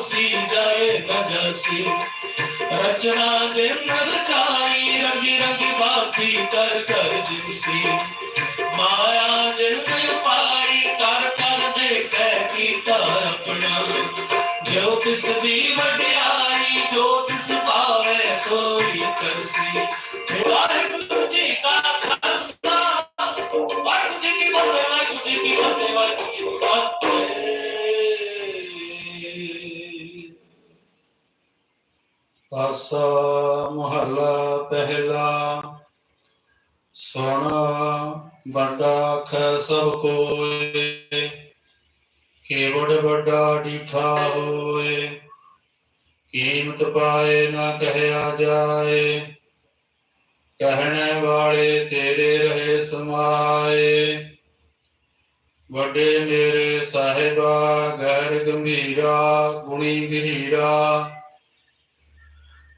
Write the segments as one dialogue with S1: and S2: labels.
S1: ਹੋਸੀ ਜਾਏ ਨ ਜਸੀ। ਰਚਨਾ ਜਿਨ ਰਚਾਈ ਰੰਗੀ ਰੰਗੀ ਬਾਤੀ ਕਰ ਕਰ ਜਿਨਸੀ ਮਾਇਆ ਜਿਨ ਪਾਈ, ਕਰ ਕਰ ਦੇ ਕਹਿ ਕੀਤਾ ਆਪਣਾ। ਜੋ ਤਿਸ ਦੀ ਵਡਿਆਈ, ਜੋ ਤਿਸ ਪਾਵੇ ਸੋਈ ਕਰਸੀ ਵਾਹਿਗੁਰੂ
S2: ਆਸਾ ਮਹੱਲਾ ਪਹਿਲਾ। ਸੁਣ ਵੱਡਾ ਖੈ ਸਭ ਕੋਏ। ਕੇਵੜ ਵੱਡਾ ਡੀਠਾ ਹੋਏ। ਕੀਮਤ ਪਾਏ ਨਾ ਕਹਿਆ ਜਾਏ। ਕਹਿਣੇ ਵਾਲੇ ਤੇਰੇ ਰਹੇ ਸਮਾਏ। ਵੱਡੇ ਮੇਰੇ ਸਾਹਿਬਾ, ਗਹਿਰ ਗੰਭੀਰਾ, ਗੁਣੀ ਗਹੀਰਾ।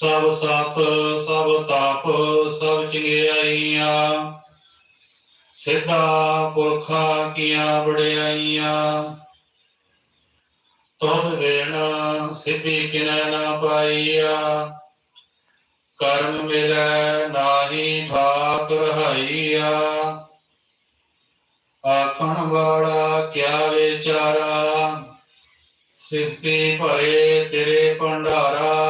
S2: ਸਭ ਸਤ ਸਭ ਤਪ, ਸਭ ਚੰਗਿਆਈਆਂ ਸਿੱਧਾ ਪੁਰਖਾਂ ਕੀਆਂ ਵਡਿਆਈਆਂ। ਤੁਧ ਵੇਣ ਸਿੱਧੀ ਕਿਨੈ ਨਾ ਪਾਈਆ। ਕਰਮ ਮਿਲੈ ਨਾਹੀ ਭਾਗ ਰਹਾਈਆ। ਆਖਣ ਵਾਲਾ ਕਿਆ ਵਿਚਾਰਾ? ਸਿਫਤੀ ਭਰੇ ਤੇਰੇ ਭੰਡਾਰਾ।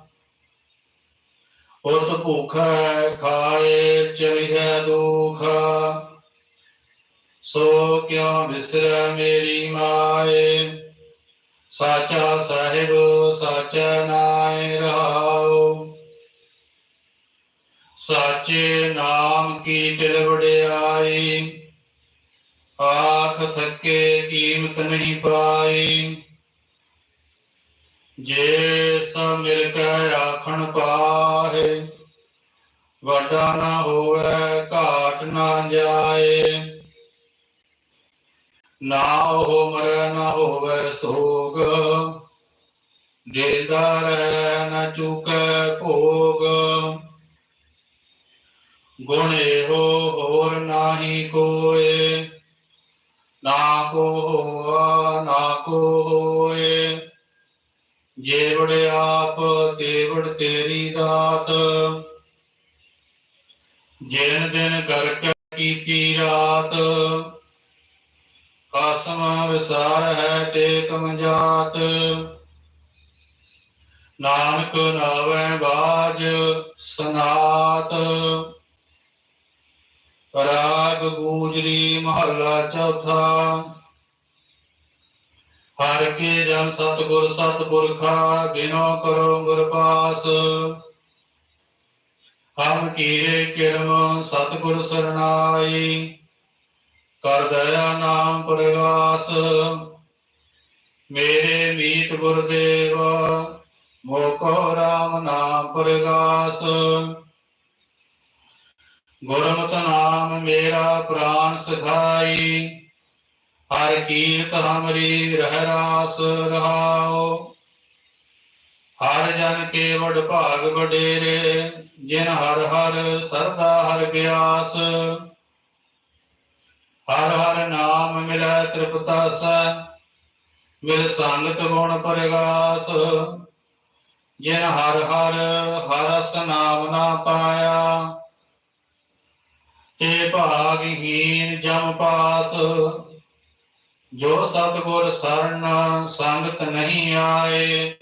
S2: ਉਤ ਭੁਖੈ ਖਾਏ ਚਲਿਐ ਦੁਖ। ਸੋ ਕਿਉ ਵਿਸਰੈ ਮੇਰੀ ਮਾਏ? ਸਾਚਾ ਸਾਹਿਬ, ਸਾਚਾ ਨਾਇ ਰਹਾਉ। ਸਾਚੇ ਨਾਮ ਕੀ ਦਿਲ ਵਡਿਆਈ? ਆਖ ਥਕੇ ਕੀਮਤ ਨਹੀਂ ਪਾਈ। ਜੇ ਸਭ ਮਿਲ ਕੇ ਆਖਣ ਪਾ ਵੱਡਾ ਨਾ ਹੋਵੇ, ਘਾਟ ਨਾ ਜਾਏ। ਨਾ ਉਹ ਮਰੈ, ਨਾ ਹੋਵੇ ਸੋਗ। ਦੇਦਾ ਰਹਿ, ਨਾ ਚੁਕੈ ਭੋਗ। ਗੁਣ ਇਹੋ ਹੋਰ ਨਾਹੀ ਕੋਏ। ਨਾ ਕੋ ਹੋਆ, ਨਾ ਕੋ ਹੋਏ। ਜੇਵੜ ਆਪ, ਤੇਵੜ ਤੇਰੀ ਦਾਤ। ਜਿਨ ਦਿਨ ਕਰਕੇ ਕੀਤੀ ਰਾਤ ਆਸਮਾ ਵਿਸਾਰ ਹੈ ਤੇ ਕਮਜਾਤ ਨਾਨਕ ਨਾਵੇਂ ਬਾਜ ਸਨਾਤ। ਰਾਗ ਗੂਜਰੀ ਮਹੱਲਾ ਚੌਥਾ। ਹਰ ਕੇ ਜਨ ਸਤਗੁਰ ਸਤਪੁਰਖਾ ਬਿਨੋ ਕਰੋ ਗੁਰ ਪਾਸ। ਹਮ ਕੀਰੇ ਕਿਰਮ ਸਤਗੁਰ ਸਰਨਾਈ ਕਰ ਦਇਆ ਨਾਮ ਪ੍ਰਗਾਸ। ਮੇਰੇ ਮੀਤ ਗੁਰਦੇਵ, ਮੋਕੋ ਰਾਮ ਨਾਮ ਪ੍ਰਗਾਸ। ਗੁਰਮਤਿ ਨਾਮ ਮੇਰਾ ਪ੍ਰਾਨ ਸਖਾਈ, ਹਰ ਕੀਰਤ ਹਮਰੀ ਰਹਿ ਰਾਸ ਰਹਾਉ ਹਰ ਜਨ ਕੇ ਵਡ ਭਾਗ ਵਡੇਰੇ, ਜਿਨ ਹਰ ਹਰ ਸਰਦਾ ਹਰ ਗਿਆਸ ਹਰ ਹਰ ਨਾਮ ਮਿਲੈ ਤ੍ਰਿਪਤਾਸ, ਮਿਲ ਸੰਗਤ ਗੁਣ ਪਰਗਾਸ। ਜਿਨ ਹਰ ਹਰ ਹਰਸ ਨਾਮ ਨਾ ਪਾਇਆ, ਤੇ ਭਾਗਹੀਨ ਜਮ ਪਾਸ। ਜੋ ਸਤਿਗੁਰ ਸਰਣ ਸੰਗਤ ਨਹੀਂ ਆਏ